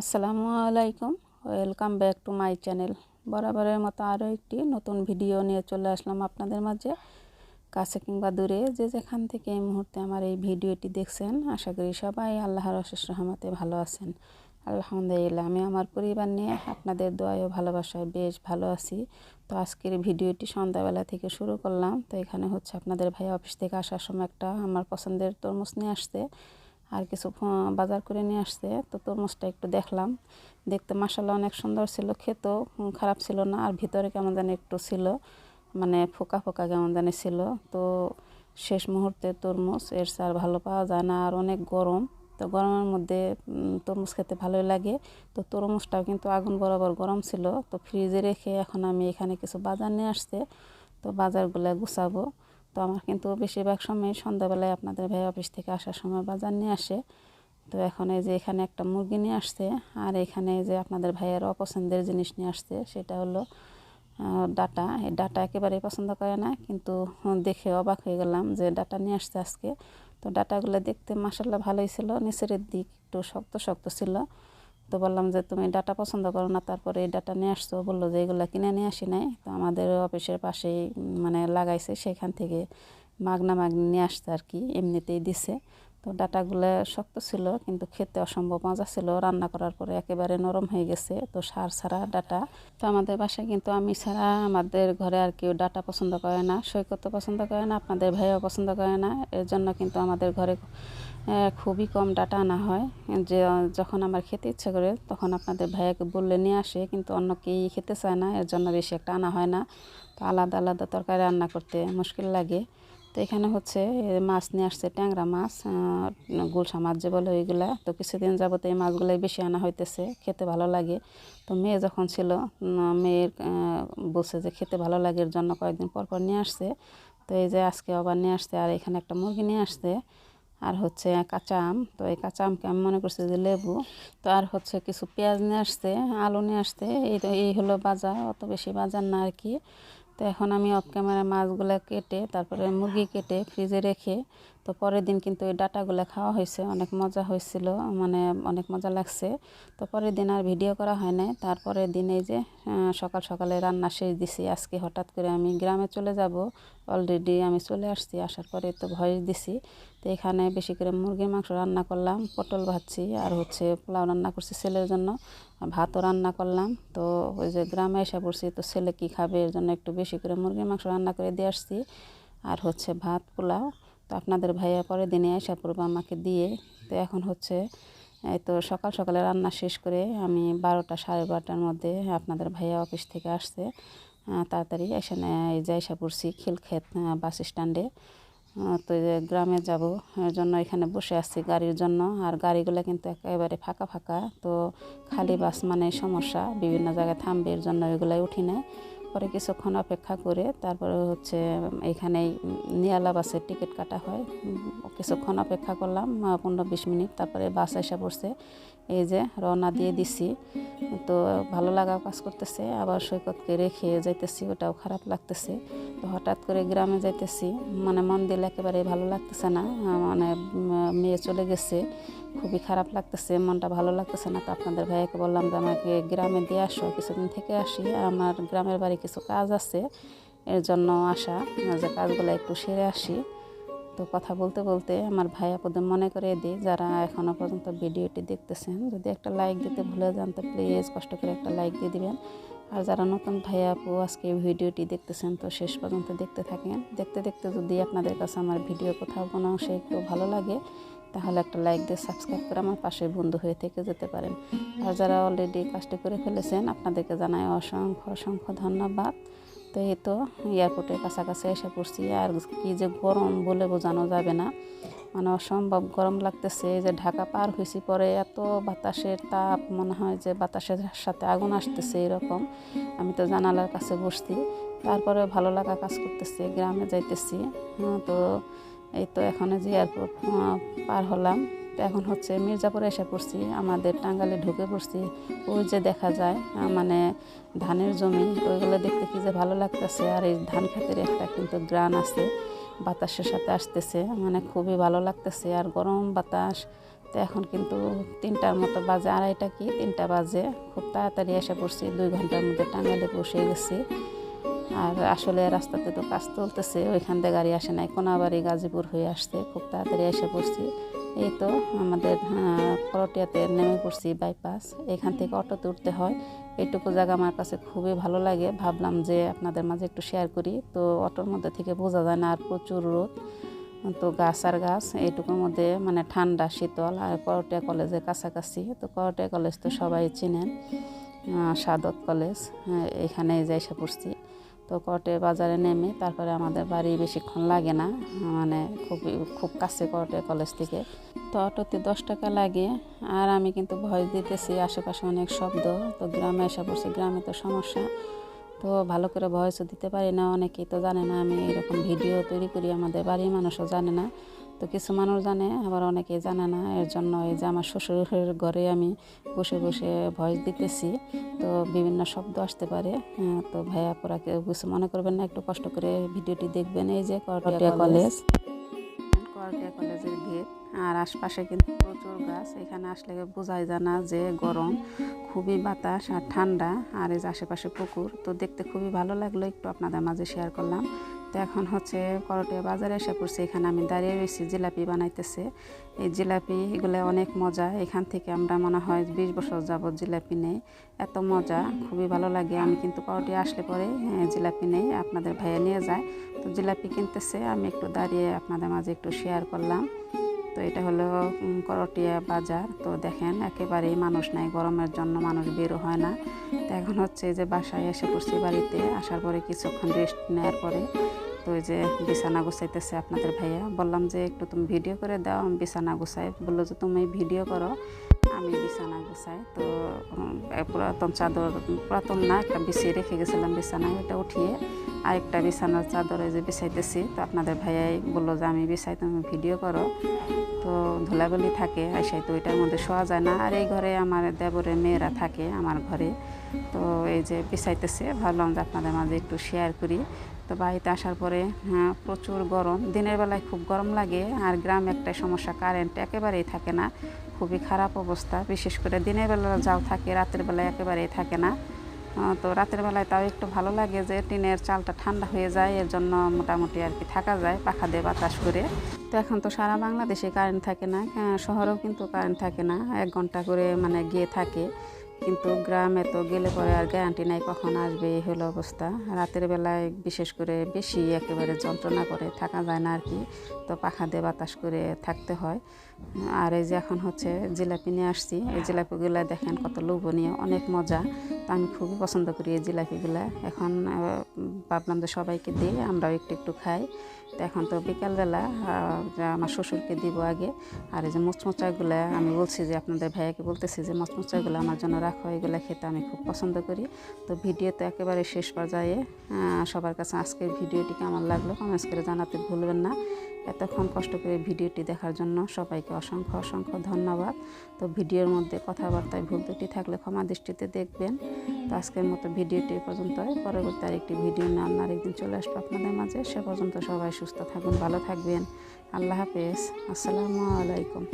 আসসালামু আলাইকুম। Welcome back to my channel বরাবরের মতো আরও একটি নতুন ভিডিও নিয়ে চলে আসলাম আপনাদের মাঝে। কাছে কিংবা দূরে যে যেখান থেকে এই মুহূর্তে আমার এই ভিডিওটি দেখছেন, আশা করি সবাই আল্লাহর অশেষ রহমতে ভালো আছেন। আলহামদুলিল্লাহ, আমি আমার পরিবার নিয়ে আপনাদের দোয়ায় ও ভালোবাসায় বেশ ভালো আছি। তো আজকের ভিডিওটি সন্ধ্যাবেলা থেকে শুরু করলাম। তো এখানে হচ্ছে আপনাদের ভাই অফিস থেকে আসার সময় একটা আমার পছন্দের তরমুজ নিয়ে আসতে আর কিছু বাজার করে নিয়ে আসছে, তো তরমুজটা একটু দেখলাম। দেখতে মাসাল্লাহ অনেক সুন্দর ছিল, খেতেও খারাপ ছিল না, আর ভিতরে কেমন জানি একটু ছিল মানে ফোকা ফোকা কেমন জানি ছিল। তো শেষ মুহূর্তে তরমুজ, এর সার ভালো পাওয়া যায় না, আর অনেক গরম। তো গরমের মধ্যে তরমুজ খেতে ভালোই লাগে। তো তরমুজটাও কিন্তু আগুন বরাবর গরম ছিল। তো ফ্রিজে রেখে এখন আমি এখানে কিছু বাজার নিয়ে আসছে, তো বাজারগুলো গুছাবো। তো আমার কিন্তু বেশিরভাগ সময় সন্ধ্যাবেলায় আপনাদের ভাই অফিস থেকে আসার সময় বাজার নিয়ে আসে। তো এখন এই যে এখানে একটা মুরগি নিয়ে আসছে, আর এখানে যে আপনাদের ভাইয়ের অপছন্দের জিনিস নিয়ে আসছে, সেটা হলো ডাটা। এই ডাটা একেবারেই পছন্দ করে না, কিন্তু দেখে অবাক হয়ে গেলাম যে ডাটা নিয়ে আসছে আজকে। তো ডাটাগুলো দেখতে মাসাল্লাহ ভালোই ছিল, নিচের দিক একটু শক্ত শক্ত ছিল। তো বললাম যে, তুমি ডাটা পছন্দ করো না। তারপরে এই ডাটা নিয়ে আসছো। বলল যে, এগুলো কিনে নিয়ে আসি নাই। তো আমাদের অফিসের পাশেই মানে লাগাইছে, সেখান থেকে মাগনা মাগনি নিয়ে আসছে আর কি, এমনিতেই দিছে। তো ডাটাগুলো শক্ত ছিল, কিন্তু খেতে অসম্ভব মজা ছিল। রান্না করার পরে একেবারে নরম হয়ে গেছে, তো সার ছাড়া ডাটা। তো আমাদের বাসায় কিন্তু আমি ছাড়া আমাদের ঘরে আর কেউ ডাটা পছন্দ করে না, সৈকত পছন্দ করে না, আপনাদের ভাইও পছন্দ করে না। এর জন্য কিন্তু আমাদের ঘরে খুবই কম ডাটা আনা হয়। যে, যখন আমার খেতে ইচ্ছা করে, তখন আপনাদের ভাইয়াকে বললে নিয়ে আসে, কিন্তু অন্য কেই খেতে চায় না, এর জন্য বেশি একটা আনা হয় না। তো আলাদা আলাদা তরকারি রান্না করতে মুশকিল লাগে। তো এখানে হচ্ছে মাছ নিয়ে আসছে, ট্যাংরা মাছ গুলশা মাছ যে বলে ওইগুলা। তো কিছুদিন যাবত এই মাছগুলোই বেশি আনা হইতেছে, খেতে ভালো লাগে। তো মেয়ে যখন ছিল মেয়ের বলছে যে খেতে ভালো লাগে এর জন্য কয়েকদিন পর পর নিয়ে আসছে। তো এই যে আজকে আবার নিয়ে আসছে, আর এখানে একটা মুরগি নিয়ে আসছে, আর হচ্ছে কাঁচা আম। তো এই কাঁচা আমকে আমি মনে করছি যে লেবু। তো আর হচ্ছে কিছু পেঁয়াজ নিয়ে আসছে, আলু নিয়ে আসতে এই এই হলো বাজার, অত বেশি বাজার না আর কি। তো এখন আমি অফ ক্যামেরা মাছগুলো কেটে তারপরে মুরগি কেটে ফ্রিজে রেখে তো পরের দিন কিন্তু ওই ডাটাগুলো খাওয়া হয়েছে, অনেক মজা হয়েছিল মানে অনেক মজা লাগছে। তো পরের দিন আর ভিডিও করা হয় নাই। তারপরের দিন এই যে সকাল সকালে রান্না শেষ দিছি। আজকে হঠাৎ করে আমি গ্রামে চলে যাব। অলরেডি আমি চলে আসছি, আসার পরে তো ভয়েস দিছি। তো এখানে বেশি করে মুরগির মাংস রান্না করলাম, পটল ভাজছি, আর হচ্ছে পোলাও রান্না করছি ছেলের জন্য। ভাতও রান্না করলাম। তো ওই যে গ্রামে এসে পড়ছি, তো ছেলে কী খাবে? এর জন্য একটু বেশি করে মুরগির মাংস রান্না করে দিয়ে আসছি। আর হচ্ছে ভাত, পোলাও। তো আপনাদের ভাইয়া পরের দিনে এসে পড়ব আমাকে দিয়ে। তো এখন হচ্ছে, এই তো সকাল সকালে রান্না শেষ করে আমি বারোটা সাড়ে বারোটার মধ্যে আপনাদের ভাইয়া অফিস থেকে আসছে। তাড়াতাড়ি এখানে যাইসা পড়ছি খিলক্ষেত বাস স্ট্যান্ডে। তো গ্রামে যাব, এর জন্য এখানে বসে আছি গাড়ির জন্য। আর গাড়িগুলো কিন্তু একেবারে ফাঁকা ফাঁকা, তো খালি বাস মানে সমস্যা, বিভিন্ন জায়গায় থামবে, এর জন্য এগুলাই উঠি নেয় পরে কিছুক্ষণ অপেক্ষা করে তারপরে হচ্ছে এখানেই নিয়ালা বাসের টিকিট কাটা হয়। কিছুক্ষণ অপেক্ষা করলাম পনেরো বিশ মিনিট, তারপরে বাস এসে পড়ছে। এই যে রওনা দিয়ে দিছি। তো ভালো লাগা কাজ করতেছে আবার সৈকতকে রেখে যাইতেছি ওটাও খারাপ লাগতেছে। তো হঠাৎ করে গ্রামে যাইতেছি মানে মন দিলে একেবারে ভালো লাগতেছে না মানে মেয়ে চলে গেছে খুবই খারাপ লাগতেছে মনটা ভালো লাগতেছে না। তো আপনাদের ভাইয়াকে বললাম যে আমাকে গ্রামে দিয়ে আসো কিছুদিন থেকে আসি আমার গ্রামের বাড়ি কিছু কাজ আছে এর জন্য আসা যে কাজগুলো একটু সেরে আসি। তো কথা বলতে বলতে আমার ভাই আপদের মনে করে দিই, যারা এখনও পর্যন্ত ভিডিওটি দেখতেছেন, যদি একটা লাইক দিতে ভুলে যান তো প্লিজ কষ্ট করে একটা লাইক দিয়ে দিবেন। আর যারা নতুন ভাই আপু আজকে ভিডিওটি দেখতেছেন তো শেষ পর্যন্ত দেখতে থাকেন। দেখতে দেখতে যদি আপনাদের কাছে আমার ভিডিও কোথাও কোনো অংশে একটু ভালো লাগে, তাহলে একটা লাইক দিয়ে সাবস্ক্রাইব করে আমার পাশে বন্ধু হয়ে থেকে যেতে পারেন। আর যারা অলরেডি কাজটি করে ফেলেছেন, আপনাদেরকে জানাই অসংখ্য অসংখ্য ধন্যবাদ। তো এই তো এয়ারপোর্টের কাছাকাছি এসে পড়ছি। আর কি যে গরম বলে বোঝানো যাবে না। মানে অসম্ভব গরম লাগতেছে। যে ঢাকা পার হয়েছি পরে এত বাতাসের তাপ, মনে হয় যে বাতাসের সাথে আগুন আসতেছে এরকম। আমি তো জানালার কাছে বসছি। তারপরে ভালো লাগা কাজ করতেছে, গ্রামে যাইতেছি। তো এই তো এখন যে এয়ারপোর্ট পার হলাম। তো এখন হচ্ছে মির্জাপুরে এসে পড়ছি, আমাদের টাঙ্গালে ঢুকে পড়ছি। ওই যে দেখা যায় মানে ধানের জমি, ওইগুলো দেখতে কি যে ভালো লাগতেছে। আর এই ধান খেতের একটা কিন্তু গ্রান আছে, বাতাসের সাথে আসতেছে মানে খুবই ভালো লাগতেছে। আর গরম বাতাস, তো এখন কিন্তু তিনটার মতো বাজে, আড়াইটা কি? তিনটা বাজে। খুব তাড়াতাড়ি এসে পড়ছি, দুই ঘণ্টার মধ্যে টাঙ্গাইলে বসে গেছি। আর আসলে রাস্তাতে তো কাজ চলতেছে, ওইখান থেকে গাড়ি আসে নাই, কোনাবাড়ি গাজীপুর হয়ে আসছে, খুব তাড়াতাড়ি এসে পড়ছি। এই তো আমাদের করটিয়াতে নেমে পড়ছি বাইপাস এখান থেকে অটোতে উঠতে হয়। এইটুকু জায়গা আমার কাছে খুবই ভালো লাগে, ভাবলাম যে আপনাদের মাঝে একটু শেয়ার করি। তো অটোর মধ্যে থেকে বোঝা যায় না আর প্রচুর রোদ, তো গাছ আর গাছ, এইটুকুর মধ্যে মানে ঠান্ডা, শীতল, আর করটিয়া কলেজের কাছাকাছি। তো করটিয়া কলেজ তো সবাই চিনেন সাদত কলেজ এখানে যাইসা পড়ছি। তো কটে বাজারে নেমে তারপরে আমাদের বাড়ি বেশিক্ষণ লাগে না মানে খুব খুব কাছে কটে কলেজ থেকে। তো অটোতে দশ টাকা লাগে, আর আমি কিন্তু ভয় দিতেছি, আশেপাশে অনেক শব্দ, তো গ্রামে এসে পড়ছি, গ্রামে তো সমস্যা। তো ভালো করে ভয়েসও দিতে পারি না, অনেকেই তো জানে না, আমি এরকম ভিডিও তৈরি করি, আমাদের বাড়ির মানুষও জানে না। তো কিছু মানুষ জানে আবার অনেকে জানে না। এর জন্য এই যে আমার শ্বশুরের ঘরে আমি বসে বসে ভয়েস দিতেছি তো বিভিন্ন শব্দ আসতে পারে। হ্যাঁ, তো ভাইয়া পরা কেউ কিছু মনে করবেন না একটু কষ্ট করে ভিডিওটি দেখবেন। এই যে করটিয়া কলেজ করটিয়া কলেজের গেট আর আশপাশে কিন্তু প্রচুর গাছ। এখানে আসলে বোঝাই যায় না যে গরম খুবই বাতাস আর ঠান্ডা। আর এই যে আশেপাশে পুকুর তো দেখতে খুবই ভালো লাগল। একটু আপনাদের মাঝে শেয়ার করলাম। তো এখন হচ্ছে করটিয়া বাজারে এসে পড়ছে। এখানে আমি দাঁড়িয়ে রয়েছি, জিলাপি বানাইতেছে। এই জিলাপি, এগুলো অনেক মজা। এখান থেকে আমরা মনে হয় বিশ বছর যাবৎ জিলাপি নেই। এত মজা, খুবই ভালো লাগে। আমি কিন্তু করটিয়া আসলে পরে জিলাপি নেই। আপনাদের ভাইয়া নিয়ে যায়। তো জিলাপি কিনতেছে। আমি একটু দাঁড়িয়ে আপনাদের মাঝে একটু শেয়ার করলাম। তো এটা হলো করটিয়া বাজার। তো দেখেন, একেবারেই মানুষ নাই। গরমের জন্য মানুষ বেরো হয় না। তো এখন হচ্ছে যে বাসায় এসে পড়ছি বাড়িতে। আসার পরে কিছুক্ষণ রেস্ট নেওয়ার পরে তো ওই যে বিছানা গুছাইতেছে আপনাদের ভাইয়া, বললাম যে একটু তুমি ভিডিও করে দাও, আমি বিছানা গুছাই। বলল যে তুমি ভিডিও করো, আমি বিছানা গুছাই। তো পুরাতন চাদর, পুরাতন না, একটা বিছিয়ে রেখে গেছিলাম বিছানায় ওটা উঠিয়ে। আরেকটা বিছানার চাদর ওই যে বিছাইতেছি। তো আপনাদের ভাইয়াই বলল যে আমি বিছাই, তুমি ভিডিও করো। তো ধুলাগুলি থাকে, আইসাই তো ওইটার মধ্যে শোয়া যায় না। আর এই ঘরে আমার দেবরের মেয়েরা থাকে, আমার ঘরে। তো এই যে বিছাইতেছে, ভাবলাম যে আপনাদের মাঝে একটু শেয়ার করি। তো বাড়িতে আসার পরে হ্যাঁ প্রচুর গরম। দিনের বেলায় খুব গরম লাগে আর গ্রামে একটা সমস্যা, কারেন্ট একেবারেই থাকে না। খুবই খারাপ অবস্থা। বিশেষ করে দিনের বেলা যাও থাকে, রাতের বেলায় একেবারেই থাকে না। তো রাতের বেলায় তাও একটু ভালো লাগে যে টিনের চালটা ঠান্ডা হয়ে যায়, এর জন্য মোটামুটি আর কি থাকা যায়, পাখা দিয়ে বাতাস করে। তো এখন তো সারা বাংলাদেশে কারেন্ট থাকে না শহরেও কিন্তু কারেন্ট থাকে না। এক ঘণ্টা করে মানে গিয়ে থাকে। কিন্তু গ্রামে তো গেলে পরে আর গ্যারান্টি নাই কখন আসবে, এই হলো অবস্থা। রাতের বেলায় বিশেষ করে বেশি একেবারে যন্ত্রণা করে থাকা যায় না আর কি তো পাখা দিয়ে বাতাস করে থাকতে হয়। আর এই যে এখন হচ্ছে জিলাপি নিয়ে আসছি, এই জিলাপিগুলো দেখেন কত লোভনীয়, অনেক মজা। তো আমি খুবই পছন্দ করি এই জিলাপিগুলো। এখন ভাবলাম যে সবাইকে দিই, আমরাও একটু একটু খাই। এখন তো বিকালবেলা আমার শ্বশুরকে দিব আগে। আর এই যে মুচমুচাগুলো, আমি বলছি যে আপনাদের ভাইয়াকে বলতেছি যে মচমচাগুলো আমার জন্য রাখো, এগুলো খেতে আমি খুব পছন্দ করি। তো ভিডিও তো একেবারে শেষ পর্যায়ে সবার কাছে আজকের ভিডিওটিকে আমার লাগল কমেন্টস করে জানাতে ভুলবেন না। এতক্ষণ কষ্ট করে ভিডিওটি দেখার জন্য সবাইকে অসংখ্য অসংখ্য ধন্যবাদ। তো ভিডিওর মধ্যে কথাবার্তায় ভুল দুটি থাকলে ক্ষমা দৃষ্টিতে দেখবেন। তো আজকের মতো ভিডিওটি পর্যন্ত পরবর্তী আরেকটি ভিডিও নিয়ে আপনার একদিন চলে আসব আপনাদের মাঝে। সে পর্যন্ত সবাই সুস্থ থাকুন, ভালো থাকবেন। আল্লাহ হাফেজ। আসসালামু আলাইকুম।